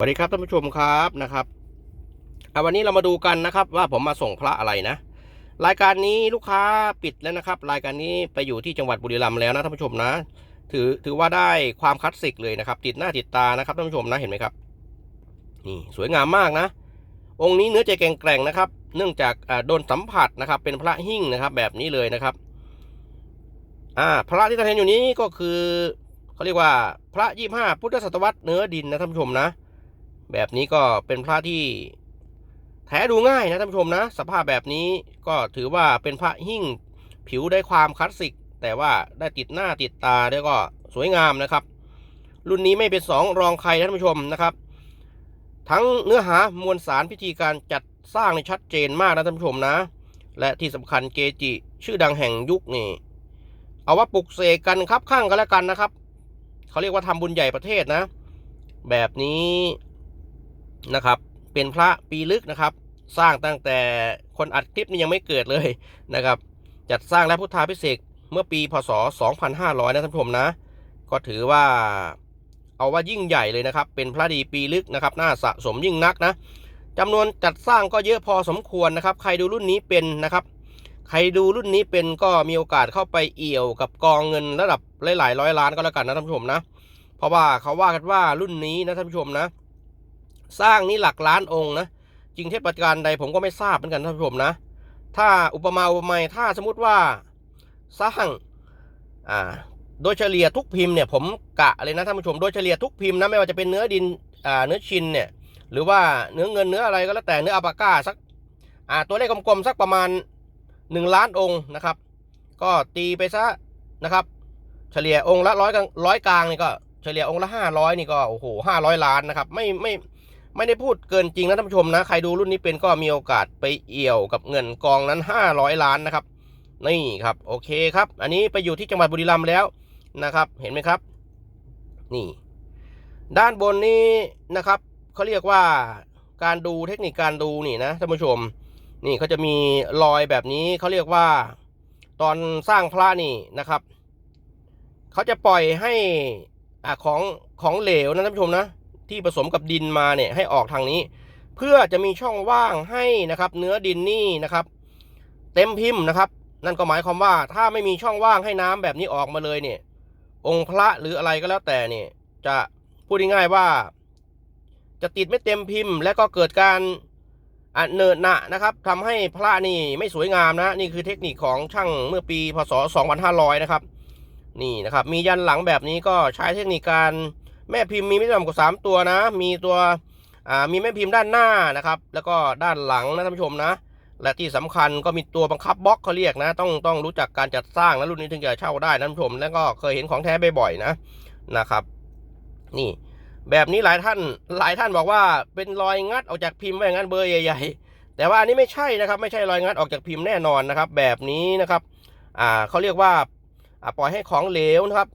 สวัสดีครับท่านผู้ชมครับนะครับเอะวันนี้เรามาดูกันนะครับ ว่าผมมาส่งพระอะไรนะ รายการนี้ลูกค้าปิดแล้วนะครับ รายการนี้ไปอยู่ที่จังหวัดบุรีรัมย์แล้วนะท่านผู้ชมนะ ถือถือว่าได้ความคลาสสิกเลยนะครับ ติดหน้าติดตานะครับท่านผู้ชมนะเห็นไหมครับนี่สวยงามมากนะ องค์นี้เนื้อใจแกร่งแกร่งนะครับ เนื่องจากอ่าโดนสัมผัสนะครับ เป็นพระหิ้งนะครับ แบบนี้เลยนะครับ อ่า พระที่ท่านเห็นอยู่นี้ก็คือเขาเรียกว่าพระยี่ห้าพุทธศตวรรษเนื้อดินนะท่านผู้ชมนะ แบบนี้ก็เป็นพระที่แท้ดูง่ายนะท่านผู้ชมนะ สภาพแบบนี้ก็ถือว่าเป็นพระหิ้งผิวได้ความคลาสสิก แต่ว่าได้ติดหน้าติดตาแล้วก็สวยงามนะครับ รุ่นนี้ไม่เป็นสองรองใครท่านผู้ชมนะครับ ทั้งเนื้อหามวลสารพิธีการจัดสร้างในชัดเจนมากนะท่านผู้ชมนะ และที่สำคัญเกจิ ชื่อดังแห่งยุคนี่เอาว่าปลุกเสกกันครับข้างกันแล้วกันนะครับเขาเรียกว่าทำบุญใหญ่ประเทศนะ แบบนี้ นะครับ เป็นพระปีลึกนะครับ สร้างตั้งแต่คนอัดคลิปนี่ยังไม่เกิดเลยนะครับ จัดสร้างและพุทธาพิเศษเมื่อปีพศ 2500 นะท่านผู้ชมนะ ก็ถือว่าเอาว่ายิ่งใหญ่เลยนะครับ เป็นพระดีปีลึกนะครับ น่าสะสมยิ่งนักนะจำนวนจัดสร้างก็เยอะพอสมควรนะครับ ใครดูรุ่นนี้เป็นนะครับ ใครดูรุ่นนี้เป็นก็มีโอกาสเข้าไปเอี่ยวกับกองเงินระดับหลายๆร้อยล้านก็แล้วกันนะท่านผู้ชมนะ เพราะว่าเขาว่ากันว่ารุ่นนี้นะท่านผู้ชมนะ สร้างนี้หลักล้านองค์นะ จริงเทศประการใดผมก็ไม่ทราบเหมือนกันท่านผู้ชมนะ ถ้าอุปมาอุปไมยถ้าสมมติว่าสร้างอ่าโดยเฉลี่ยทุกพิมพ์เนี่ยผมกะเลยนะท่านผู้ชมโดยเฉลี่ยทุกพิมพ์นะไม่ว่าจะเป็นเนื้อดินอ่าเนื้อชินเนี่ยหรือว่าเนื้อเงินเนื้ออะไรก็แล้วแต่เนื้ออัปาก้าสักอ่าตัวเลขกลมๆสักประมาณหนึ่งล้านองค์นะครับ ก็ตีไปซะนะครับ เฉลี่ยองค์ละร้อยกลางร้อยกลางนี่ก็เฉลี่ยองค์ละห้าร้อยนี่ก็โอ้โหห้าร้อยล้านนะครับไม่ไม่ไม่ ไม่ได้พูดเกินจริงนะท่านผู้ชมนะ ใครดูรุ่นนี้เป็นก็มีโอกาสไปเอี่ยวกับเงินกองนั้นห้าร้อยล้านนะครับ นี่ครับ โอเคครับ อันนี้ไปอยู่ที่จังหวัดบุรีรัมย์แล้วนะครับ เห็นไหมครับ นี่ ด้านบนนี้นะครับเขาเรียกว่าการดูเทคนิคการดูนี่นะท่านผู้ชม นี่เขาจะมีรอยแบบนี้เขาเรียกว่า ตอนสร้างพระนี่นะครับเขาจะปล่อยให้อของของเหลวนะท่านผู้ชมนะ ที่ผสมกับดินมาเนี่ยให้ออกทางนี้ เพื่อจะมีช่องว่างให้นะครับ เนื้อดินนี่นะครับ เต็มพิมพ์นะครับ นั่นก็หมายความว่าถ้าไม่มีช่องว่างให้น้ำแบบนี้ออกมาเลยเนี่ย องค์พระหรืออะไรก็แล้วแต่เนี่ย จะพูดง่ายๆว่า จะติดไม่เต็มพิมพ์ และก็เกิดการอะเนิดหนะนะครับทำให้พระนี่ไม่สวยงามนะนี่คือเทคนิคของช่างเมื่อปีพศ 2500 นะครับ นี่นะครับ มียันหลังแบบนี้ก็ใช้เทคนิคการ แม่พิมพ์มีไม่ต่ำกว่า 3 ตัวนะ มีตัวอ่ามีแม่พิมพ์ด้านหน้านะครับ แล้วก็ด้านหลังนะท่านผู้ชมนะ และที่สำคัญก็มีตัวบังคับบล็อกเขาเรียกนะ ต้องต้องรู้จักการจัดสร้างนะรุ่นนี้ถึงจะเช่าได้นะท่านผู้ชม แล้วก็เคยเห็นของแท้บ่อยๆนะนะครับ นี่แบบนี้หลายท่านหลายท่านบอกว่าเป็นรอยงัดออกจากพิมพ์ไว้อย่างนั้นเบอร์ใหญ่ ๆ แต่ว่าอันนี้ไม่ใช่นะครับไม่ใช่รอยงัดออกจากพิมพ์แน่นอนนะครับ แบบนี้นะครับอ่าเขาเรียกว่าอ่าปล่อยให้ของเหลวนะครับ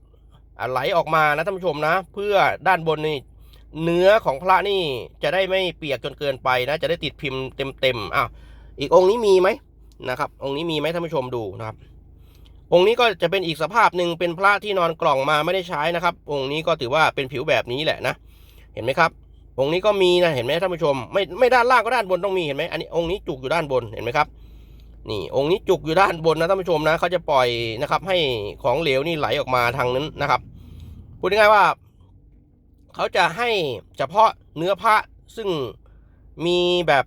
ไหลออกมานะท่านผู้ชมนะ เพื่อด้านบนนี่เนื้อของพระนี่จะได้ไม่เปียกจนเกินไปนะ จะได้ติดพิมพ์เต็มๆอ้าวอีกองค์นี้มีไหมนะครับ องค์นี้มีไหมท่านผู้ชมดูนะครับ องค์นี้ก็จะเป็นอีกสภาพหนึ่งเป็นพระที่นอนกล่องมาไม่ได้ใช้นะครับ องค์นี้ก็ถือว่าเป็นผิวแบบนี้แหละนะ เห็นไหมครับ องค์นี้ก็มีนะเห็นไหมท่านผู้ชม ไม่ไม่ด้านล่างก็ด้านบนต้องมีเห็นไหมอันนี้องค์นี้จุกอยู่ด้านบนเห็นไหมครับ นี่องค์นี้จุกอยู่ด้านบนนะท่านผู้ชมนะเขาจะปล่อยนะครับ ให้ของเหลวนี่ไหลออกมาทางนั้นนะครับพูดง่ายๆว่าเขาจะให้เฉพาะเนื้อพระซึ่งมีแบบ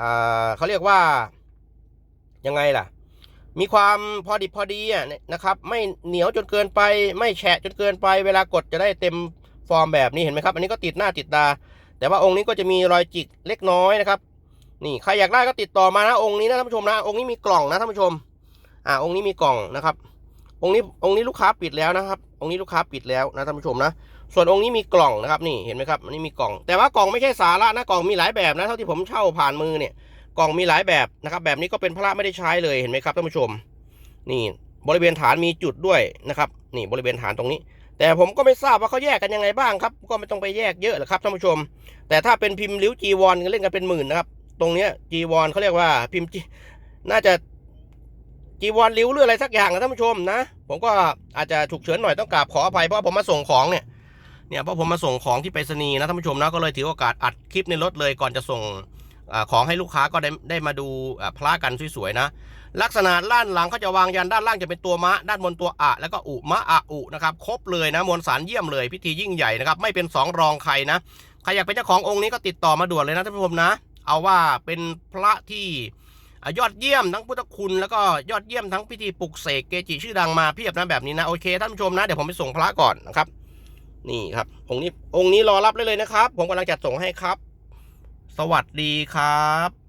อ่าเขาเรียกว่ายังไงล่ะ มีความพอดิบพอดีอะนะครับ ไม่เหนียวจนเกินไป ไม่แฉะจนเกินไป เวลากดจะได้เต็มฟอร์มแบบนี้เห็นไหมครับ อันนี้ก็ติดหน้าติดตาแต่ว่าองค์นี้ก็จะมีรอยจิกเล็กน้อยนะครับ นี่ใครอยากได้ก็ติดต่อมานะองค์นี้นะท่านผู้ชมนะองค์นี้มีกล่องนะท่านผู้ชม อ่าองค์นี้มีกล่องนะครับ องค์นี้องค์นี้ลูกค้าปิดแล้วนะครับองค์นี้ลูกค้าปิดแล้วนะท่านผู้ชมนะส่วนองค์นี้มีกล่องนะครับนี่เห็นไหมครับอันนี้มีกล่อง แต่ว่ากล่องไม่ใช่สาระนะกล่องมีหลายแบบนะเท่าที่ผมเช่าผ่านมือเนี่ยกล่องมีหลายแบบนะครับ แบบนี้ก็เป็นพระไม่ได้ใช้เลยเห็นไหมครับท่านผู้ชม นี่บริเวณฐานมีจุดด้วยนะครับนี่บริเวณฐานตรงนี้ แต่ผมก็ไม่ทราบว่าเขาแยกกันยังไงบ้างครับ ก็ไม่ต้องไปแยกเยอะหรอกครับท่านผู้ชม แต่ถ้าเป็นพิมพ์ลิ้วจีวรเล่นกันเป็นหมื่นนะครับ ตรงเนี้ยจีวรเขาเรียกว่าพิมพ์จีน่าจะจีวรลิ้วหรืออะไรสักอย่างนะท่านผู้ชมนะ ผมก็อาจจะฉุกเฉินหน่อยต้องกราบขออภัยเพราะว่าผมมาส่งของเนี่ยเนี่ยเพราะผมมาส่งของที่ไปรษณีย์นะท่านผู้ชมนะก็เลยถือโอกาสอัดคลิปในรถเลยก่อนจะส่งอของให้ลูกค้าก็ได้ได้มาดูพระกันสวยๆนะ ลักษณะด้านหลังเขาจะวางยันด้านล่างจะเป็นตัวมะ ด้านบนตัวอะแล้วก็อุมะอะอุนะครับครบเลยนะมวลสารเยี่ยมเลยพิธียิ่งใหญ่นะครับไม่เป็นสองรองใครนะใครอยากเป็นเจ้าขององค์นี้ก็ติดต่อมาด่วนเลยนะท่านผู้ชมนะ เอาว่าเป็นพระที่ยอดเยี่ยมทั้งพุทธคุณแล้วก็ยอดเยี่ยมทั้งพิธีปลุกเสกเกจิชื่อดังมาเพียบนะแบบนี้นะโอเคท่านผู้ชมนะเดี๋ยวผมไปส่งพระก่อนนะครับ นี่ครับองค์นี้องค์นี้รอรับได้เลยนะครับ ผมกำลังจัดส่งให้ครับ สวัสดีครับ